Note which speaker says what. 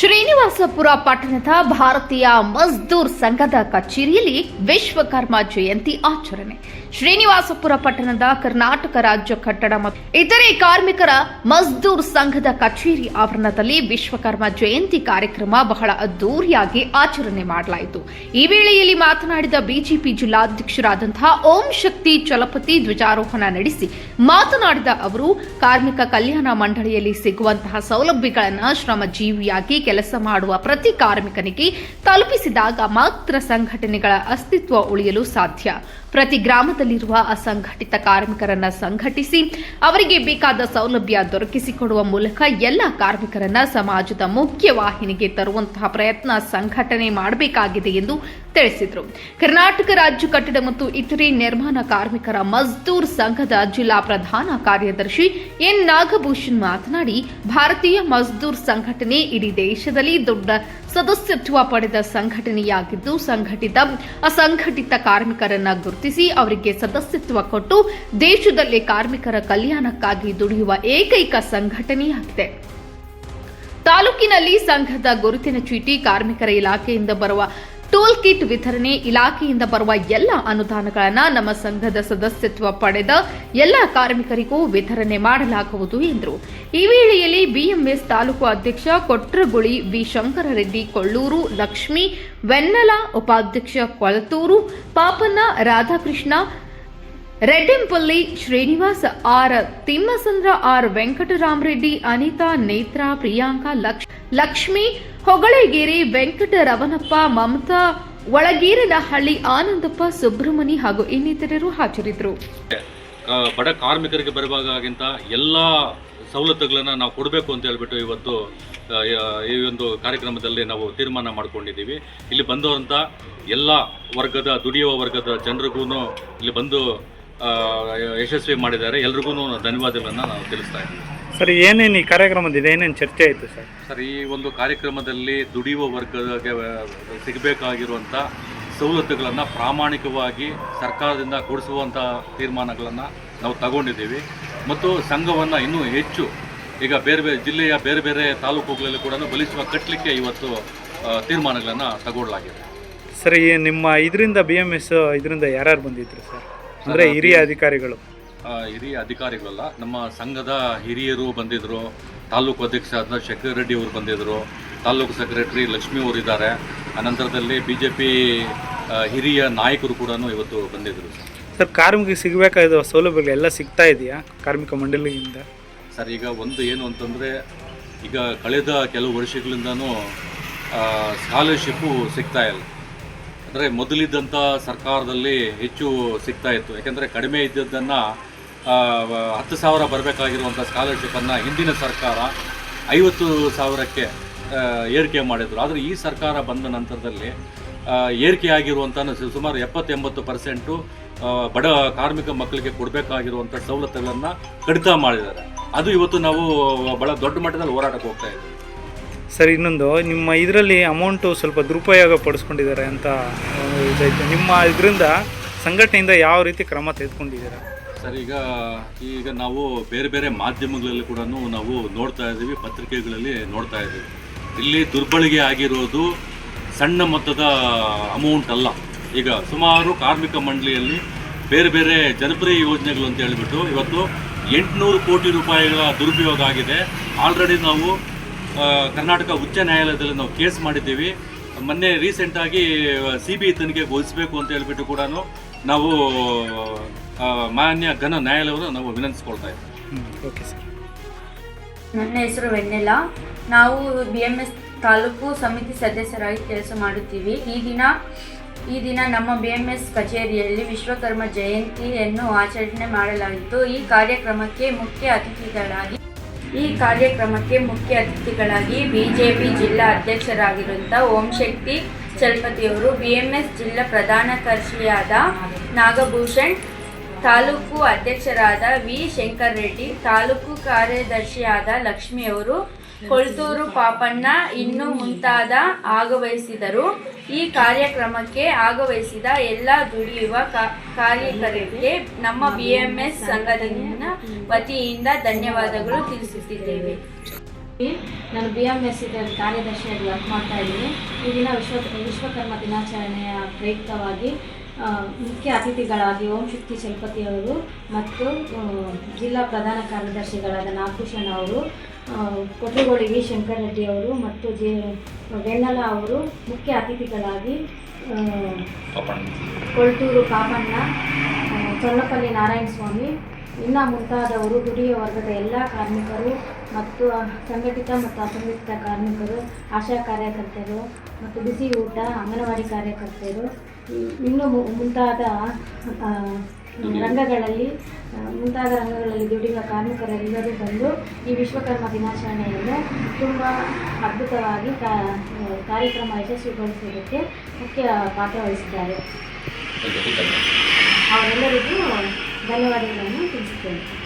Speaker 1: ಶ್ರೀನಿವಾಸಪುರ ಪಟ್ಟಣದ ಭಾರತೀಯ ಮಜ್ದೂರ್ ಸಂಘದ ಕಚೇರಿಯಲ್ಲಿ ವಿಶ್ವಕರ್ಮ ಜಯಂತಿ ಆಚರಣೆ. ಶ್ರೀನಿವಾಸಪುರ ಪಟ್ಟಣದ ಕರ್ನಾಟಕ ರಾಜ್ಯ ಕಟ್ಟಡ ಮತ್ತು ಇತರೆ ಕಾರ್ಮಿಕರ ಮಜ್ದೂರ್ ಸಂಘದ ಕಚೇರಿ ಆವರಣದಲ್ಲಿ ವಿಶ್ವಕರ್ಮ ಜಯಂತಿ ಕಾರ್ಯಕ್ರಮ ಬಹಳ ಅದ್ದೂರಿಯಾಗಿ ಆಚರಣೆ ಮಾಡಲಾಯಿತು. ಈ ವೇಳೆಯಲ್ಲಿ ಮಾತನಾಡಿದ ಬಿಜೆಪಿ ಜಿಲ್ಲಾಧ್ಯಕ್ಷರಾದಂತಹ ಓಂ ಶಕ್ತಿ ಚಲಪತಿ ಧ್ವಜಾರೋಹಣ ನಡೆಸಿ ಮಾತನಾಡಿದ ಅವರು, ಕಾರ್ಮಿಕ ಕಲ್ಯಾಣ ಮಂಡಳಿಯಲ್ಲಿ ಸಿಗುವಂತಹ ಸೌಲಭ್ಯಗಳನ್ನು ಶ್ರಮಜೀವಿಯಾಗಿ ಕೆಲಸ ಮಾಡುವ ಪ್ರತಿ ಕಾರ್ಮಿಕನಿಗೆ ತಲುಪಿಸಿದಾಗ ಮಾತ್ರ ಸಂಘಟನೆಗಳ ಅಸ್ತಿತ್ವ ಉಳಿಯಲು ಸಾಧ್ಯ. ಪ್ರತಿ ಗ್ರಾಮದಲ್ಲಿರುವ ಅಸಂಘಟಿತ ಕಾರ್ಮಿಕರನ್ನ ಸಂಘಟಿಸಿ ಅವರಿಗೆ ಬೇಕಾದ ಸೌಲಭ್ಯ ದೊರಕಿಸಿಕೊಡುವ ಮೂಲಕ ಎಲ್ಲ ಕಾರ್ಮಿಕರನ್ನ ಸಮಾಜದ ಮುಖ್ಯ ವಾಹಿನಿಗೆ ತರುವಂತಹ ಪ್ರಯತ್ನ ಸಂಘಟನೆ ಮಾಡಬೇಕಾಗಿದೆ ಎಂದು ತಿಳಿಸಿದರು. ಕರ್ನಾಟಕ ರಾಜ್ಯ ಕಟ್ಟಡ ಮತ್ತು ಇತರೆ ನಿರ್ಮಾಣ ಕಾರ್ಮಿಕರ ಮಜ್ದೂರ್ ಸಂಘದ ಜಿಲ್ಲಾ ಪ್ರಧಾನ ಕಾರ್ಯದರ್ಶಿ ಎನ್ ನಾಗಭೂಷಣ್ ಮಾತನಾಡಿ, ಭಾರತೀಯ ಮಜ್ದೂರ್ ಸಂಘಟನೆ ಇಡೀ ದೇಶದಲ್ಲಿ ದೊಡ್ಡ ಸದಸ್ಯತ್ವ ಪಡೆದ ಸಂಘಟನೆಯಾಗಿದ್ದು, ಸಂಘಟಿತ, ಅಸಂಘಟಿತ ಕಾರ್ಮಿಕರನ್ನ ಗುರುತಿಸಿ ಅವರಿಗೆ ಸದಸ್ಯತ್ವ ಕೊಟ್ಟು ದೇಶದಲ್ಲಿ ಕಾರ್ಮಿಕರ ಕಲ್ಯಾಣಕ್ಕಾಗಿ ದುಡಿಯುವ ಏಕೈಕ ಸಂಘಟನೆಯಾಗಿದೆ. ತಾಲೂಕಿನಲ್ಲಿ ಸಂಘದ ಗುರುತಿನ ಚೀಟಿ ಕಾರ್ಮಿಕರ ಇಲಾಖೆಯಿಂದ ಬರುವ ಟೂಲ್ ಕಿಟ್ ವಿತರಣೆ ಇಲಾಖೆಯಿಂದ ಬರುವ ಎಲ್ಲ ಅನುದಾನಗಳನ್ನು ನಮ್ಮ ಸಂಘದ ಸದಸ್ಯತ್ವ ಪಡೆದ ಎಲ್ಲ ಕಾರ್ಮಿಕರಿಗೂ ವಿತರಣೆ ಮಾಡಲಾಗುವುದು ಎಂದರು. ಈ ವೇಳೆಯಲ್ಲಿ ಬಿಎಂಎಸ್ ತಾಲೂಕು ಅಧ್ಯಕ್ಷ ಕೊಟ್ರಗುಳಿ ವಿ ಶಂಕರರೆಡ್ಡಿ ಕೊಳ್ಳೂರು ಲಕ್ಷ್ಮಿ, ವೆನ್ನಲ ಉಪಾಧ್ಯಕ್ಷ ಕೊಳತೂರು ಪಾಪಣ್ಣ ರಾಧಾಕೃಷ್ಣ ರೆಡ್ಡೆಂಪಲ್ಲಿ ಶ್ರೀನಿವಾಸ್ ಆರ್ ತಿಮ್ಮಸಂದ್ರ ಆರ್ ವೆಂಕಟರಾಮರೆಡ್ಡಿ, ಅನಿತಾ ನೇತ್ರ, ಪ್ರಿಯಾಂಕಾ ಲಕ್ಷ್ ಲಕ್ಷ್ಮಿ ವೆಂಕಟ ರವನಪ್ಪ ಮಮತಾ, ಒಳಗೀರನಹಳ್ಳಿ, ಆನಂದಪ್ಪ, ಸುಬ್ರಹ್ಮಣಿ ಹಾಗೂ ಇನ್ನಿತರರು ಹಾಜರಿದ್ದರು.
Speaker 2: ಬಡ ಕಾರ್ಮಿಕರಿಗೆ ಬರುವಾಗಂತ ಎಲ್ಲ ಸವಲತ್ತುಗಳನ್ನು ನಾವು ಕೊಡಬೇಕು ಅಂತ ಹೇಳ್ಬಿಟ್ಟು ಇವತ್ತು ಈ ಒಂದು ಕಾರ್ಯಕ್ರಮದಲ್ಲಿ ನಾವು ತೀರ್ಮಾನ ಮಾಡ್ಕೊಂಡಿದ್ದೀವಿ. ಇಲ್ಲಿ ಬಂದವರಂಥ ಎಲ್ಲ ವರ್ಗದ, ದುಡಿಯುವ ವರ್ಗದ ಜನರಿಗೂ ಇಲ್ಲಿ ಬಂದು ಯಶಸ್ವಿ ಮಾಡಿದ್ದಾರೆ. ಎಲ್ರಿಗೂ ಧನ್ಯವಾದಗಳನ್ನು ನಾವು ತಿಳಿಸ್ತಾ ಇದ್ದೀವಿ.
Speaker 3: ಸರ್ ಏನೇನು ಈ ಕಾರ್ಯಕ್ರಮದಿಂದ ಏನೇನು ಚರ್ಚೆ ಆಯಿತು ಸರ್?
Speaker 2: ಸರ್ ಈ ಒಂದು ಕಾರ್ಯಕ್ರಮದಲ್ಲಿ ದುಡಿಯುವ ವರ್ಗಕ್ಕೆ ಸಿಗಬೇಕಾಗಿರುವಂಥ ಸವಲತ್ತುಗಳನ್ನು ಪ್ರಾಮಾಣಿಕವಾಗಿ ಸರ್ಕಾರದಿಂದ ಕೊಡಿಸುವಂಥ ತೀರ್ಮಾನಗಳನ್ನು ನಾವು ತಗೊಂಡಿದ್ದೀವಿ. ಮತ್ತು ಸಂಘವನ್ನು ಇನ್ನೂ ಹೆಚ್ಚು ಈಗ ಬೇರೆ ಬೇರೆ ಜಿಲ್ಲೆಯ ಬೇರೆ ಬೇರೆ ತಾಲೂಕುಗಳಲ್ಲಿ ಕೂಡ ಬಲಿಸುವ ಕಟ್ಟಲಿಕ್ಕೆ ಇವತ್ತು ತೀರ್ಮಾನಗಳನ್ನು ತಗೊಳ್ಳಲಾಗಿದೆ.
Speaker 3: ಸರ್ ಈ ನಿಮ್ಮ ಇದರಿಂದ ಬಿ ಎಂ ಎಸ್ ಇದರಿಂದ ಯಾರ್ಯಾರು ಬಂದಿದ್ರು ಸರ್? ಅಂದರೆ ಹಿರಿಯ ಅಧಿಕಾರಿಗಳು.
Speaker 2: ಆ, ಹಿರಿಯ ಅಧಿಕಾರಿಗಳಲ್ಲ ನಮ್ಮ ಸಂಘದ ಹಿರಿಯರು ಬಂದಿದ್ರು ತಾಲೂಕು ಅಧ್ಯಕ್ಷ ಆದ ಶೇಖರ್ ರೆಡ್ಡಿ ಅವರು ಬಂದಿದ್ರು ತಾಲೂಕು ಸೆಕ್ರೆಟರಿ ಲಕ್ಷ್ಮಿ ಅವರು ಇದ್ದಾರೆ. ಅನಂತರದಲ್ಲಿ ಬಿ ಜೆ ಪಿ ಹಿರಿಯ ನಾಯಕರು ಕೂಡ ಇವತ್ತು ಬಂದಿದ್ರು ಸರ್.
Speaker 3: ಸರ್ ಕಾರ್ಮಿಕ ಸಿಗಬೇಕಾದ ಸೌಲಭ್ಯಗಳೆಲ್ಲ ಸಿಗ್ತಾ ಇದೆಯಾ ಕಾರ್ಮಿಕ ಮಂಡಳಿಯಿಂದ?
Speaker 2: ಸರ್ ಈಗ ಒಂದು ಏನು ಅಂತಂದರೆ ಈಗ ಕಳೆದ ಕೆಲವು ವರ್ಷಗಳಿಂದನೂ ಸ್ಕಾಲರ್ಶಿಪ್ಪು ಸಿಗ್ತಾ ಇಲ್ಲ. ಅಂದರೆ ಮೊದಲಿದ್ದಂಥ ಸರ್ಕಾರದಲ್ಲಿ ಹೆಚ್ಚು ಸಿಗ್ತಾ ಇತ್ತು. ಯಾಕೆಂದರೆ ಕಡಿಮೆ ಇದ್ದದ್ದನ್ನು ಹತ್ತು ಸಾವಿರ ಬರಬೇಕಾಗಿರುವಂಥ ಸ್ಕಾಲರ್ಶಿಪ್ಪನ್ನು ಹಿಂದಿನ ಸರ್ಕಾರ ಐವತ್ತು ಸಾವಿರಕ್ಕೆ ಏರಿಕೆ ಮಾಡಿದರು. ಆದರೆ ಈ ಸರ್ಕಾರ ಬಂದ ನಂತರದಲ್ಲಿ ಏರಿಕೆ ಆಗಿರುವಂಥ ಸುಮಾರು ಎಪ್ಪತ್ತೆಂಬತ್ತು ಪರ್ಸೆಂಟು ಬಡ ಕಾರ್ಮಿಕ ಮಕ್ಕಳಿಗೆ ಕೊಡಬೇಕಾಗಿರುವಂಥ ಸವಲತ್ತುಗಳನ್ನು ಕಡಿತ ಮಾಡಿದ್ದಾರೆ. ಅದು ಇವತ್ತು ನಾವು ಬಹಳ ದೊಡ್ಡ ಮಟ್ಟದಲ್ಲಿ ಹೋರಾಟಕ್ಕೆ ಹೋಗ್ತಾ ಇದ್ದೀವಿ.
Speaker 3: ಸರ್, ಇನ್ನೊಂದು, ನಿಮ್ಮ ಇದರಲ್ಲಿ ಅಮೌಂಟು ಸ್ವಲ್ಪ ದುರುಪಯೋಗ ಪಡಿಸ್ಕೊಂಡಿದ್ದಾರೆ ಅಂತ ಇದಾಯಿತು ನಿಮ್ಮ ಇದರಿಂದ ಸಂಘಟನೆಯಿಂದ ಯಾವ ರೀತಿ ಕ್ರಮ ತೆಗೆದುಕೊಂಡಿದ್ದೀರಾ?
Speaker 2: ಸರ್, ಈಗ ಈಗ ನಾವು ಬೇರೆ ಬೇರೆ ಮಾಧ್ಯಮಗಳಲ್ಲಿ ಕೂಡ ನಾವು ನೋಡ್ತಾ ಇದ್ದೀವಿ, ಪತ್ರಿಕೆಗಳಲ್ಲಿ ನೋಡ್ತಾ ಇದ್ದೀವಿ. ಇಲ್ಲಿ ದುರ್ಬಳಕೆ ಆಗಿರೋದು ಸಣ್ಣ ಮೊತ್ತದ ಅಮೌಂಟ್ ಅಲ್ಲ. ಈಗ ಸುಮಾರು ಕಾರ್ಮಿಕ ಮಂಡಳಿಯಲ್ಲಿ ಬೇರೆ ಬೇರೆ ಜನಪ್ರಿಯ ಯೋಜನೆಗಳು ಅಂತ ಹೇಳಿಬಿಟ್ಟು ಇವತ್ತು ಎಂಟುನೂರು ಕೋಟಿ ರೂಪಾಯಿಗಳ ದುರುಪಯೋಗ ಆಗಿದೆ. ಆಲ್ರೆಡಿ ನಾವು ಕರ್ನಾಟಕ ಉಚ್ಚ ನ್ಯಾಯಾಲಯದಲ್ಲಿ ನಾವು ಕೇಸ್ ಮಾಡಿದ್ದೀವಿ. ಮೊನ್ನೆ ರೀಸೆಂಟಾಗಿ ಸಿ ಬಿ ಐ ತನಿಖೆಗೆ ಅಂತ ಹೇಳ್ಬಿಟ್ಟು ಕೂಡ ನಾವು ಮಾನ್ಯ ಘನ ನ್ಯಾಯಾಲಯವನ್ನು ನಾವು ವಿನಂತಿಸ್ಕೊಳ್ತಾ ಇದ್ದೀವಿ.
Speaker 3: ಹ್ಞೂ ಓಕೆ ಸರ್
Speaker 4: ನನ್ನ ಹೆಸರು ವೆನ್ನೆಲ ನಾವು ಬಿ ಎಂ ಎಸ್ ತಾಲೂಕು ಸಮಿತಿ ಸದಸ್ಯರಾಗಿ ಕೆಲಸ ಮಾಡುತ್ತೀವಿ. ಈ ದಿನ ಈ ದಿನ ನಮ್ಮ ಬಿ ಎಂ ಎಸ್ ಕಚೇರಿಯಲ್ಲಿ ವಿಶ್ವಕರ್ಮ ಜಯಂತಿಯನ್ನು ಆಚರಣೆ ಮಾಡಲಾಯಿತು ಈ ಕಾರ್ಯಕ್ರಮಕ್ಕೆ ಮುಖ್ಯ ಅತಿಥಿಗಳಾಗಿ ಈ ಕಾರ್ಯಕ್ರಮಕ್ಕೆ ಮುಖ್ಯ ಅತಿಥಿಗಳಾಗಿ ಬಿಜೆಪಿ ಜಿಲ್ಲಾ ಅಧ್ಯಕ್ಷರಾಗಿರುವಂಥ ಓಂ ಶಕ್ತಿ ಚಲಪತಿಯವರು, ಬಿಎಂಎಸ್ ಜಿಲ್ಲಾ ಪ್ರಧಾನ ಕಾರ್ಯದರ್ಶಿಯಾದ ನಾಗಭೂಷಣ್, ತಾಲೂಕು ಅಧ್ಯಕ್ಷರಾದ ವಿ ಶಂಕರ್ ರೆಡ್ಡಿ, ತಾಲೂಕು ಕಾರ್ಯದರ್ಶಿಯಾದ ಲಕ್ಷ್ಮಿಯವರು ಕೊಳ್ತೂರು ಪಾಪಣ್ಣ ಇನ್ನು ಮುಂತಾದ ಆಗವಹಿಸಿದರು. ಈ ಕಾರ್ಯಕ್ರಮಕ್ಕೆ ಆಗವಹಿಸಿದ ಎಲ್ಲ ದುಡಿಯುವ ಕಾರ್ಯಕರ್ತರಿಗೆ ನಮ್ಮ ಬಿ ಎಂ ಎಸ್ ಸಂಘದಿಂದ ವತಿಯಿಂದ ಧನ್ಯವಾದಗಳು ತಿಳಿಸುತ್ತಿದ್ದೇವೆ.
Speaker 5: ನಾನು ಬಿ ಎಂ ಎಸ್ ಇದರಲ್ಲಿ ಕಾರ್ಯದರ್ಶಿಯಾಗಿ ವರ್ಕ್ ಮಾಡ್ತಾ ಇದ್ದೀನಿ. ಈ ದಿನ ವಿಶ್ವ, ವಿಶ್ವಕರ್ಮ ದಿನಾಚರಣೆಯ ಪ್ರಯುಕ್ತವಾಗಿ ಮುಖ್ಯ ಅತಿಥಿಗಳಾಗಿ ಓಂ ಶಕ್ತಿ ಚಲಪತಿಯವರು ಮತ್ತು ಜಿಲ್ಲಾ ಪ್ರಧಾನ ಕಾರ್ಯದರ್ಶಿಗಳಾದ ನಾಗಭೂಷಣ್ ಅವರು ವಿ. ಶಂಕರ್ ರೆಡ್ಡಿ ಅವರು ಮತ್ತು ಜೆ. ವೆನ್ನಲ ಅವರು ಮುಖ್ಯ ಅತಿಥಿಗಳಾಗಿ ಕೊಳ್ತೂರು ಪಾಪಣ್ಣ ಚನ್ನಪಲ್ಲಿ ನಾರಾಯಣ ಸ್ವಾಮಿ, ಇನ್ನು ಮುಂತಾದವರು ದುಡಿಯುವ ವರ್ಗದ ಎಲ್ಲ ಕಾರ್ಮಿಕರು ಮತ್ತು ಸಂಘಟಿತ ಮತ್ತು ಅಸಂಘಟಿತ ಕಾರ್ಮಿಕರು, ಆಶಾ ಕಾರ್ಯಕರ್ತರು ಮತ್ತು ಬಿಸಿ ಊಟ, ಅಂಗನವಾಡಿ ಕಾರ್ಯಕರ್ತರು ಇನ್ನೂ ಮುಂತಾದ ರಂಗಗಳಲ್ಲಿ ಮುಂತಾದ ರಂಗಗಳಲ್ಲಿ ದುಡಿಯುವ ಕಾರ್ಮಿಕರೆಲ್ಲರೂ ಬಂದು ಈ ವಿಶ್ವಕರ್ಮ ದಿನಾಚರಣೆಯನ್ನು ತುಂಬ ಅದ್ಭುತವಾಗಿ ಕಾ- ಕಾರ್ಯಕ್ರಮ ಯಶಸ್ವಿಗೊಳಿಸುವುದಕ್ಕೆ ಮುಖ್ಯ ಪಾತ್ರ ವಹಿಸಿದ್ದಾರೆ. ಅವರೆಲ್ಲರಿಗೂ ಧನ್ಯವಾದಗಳನ್ನು ತಿಳಿಸುತ್ತೇನೆ.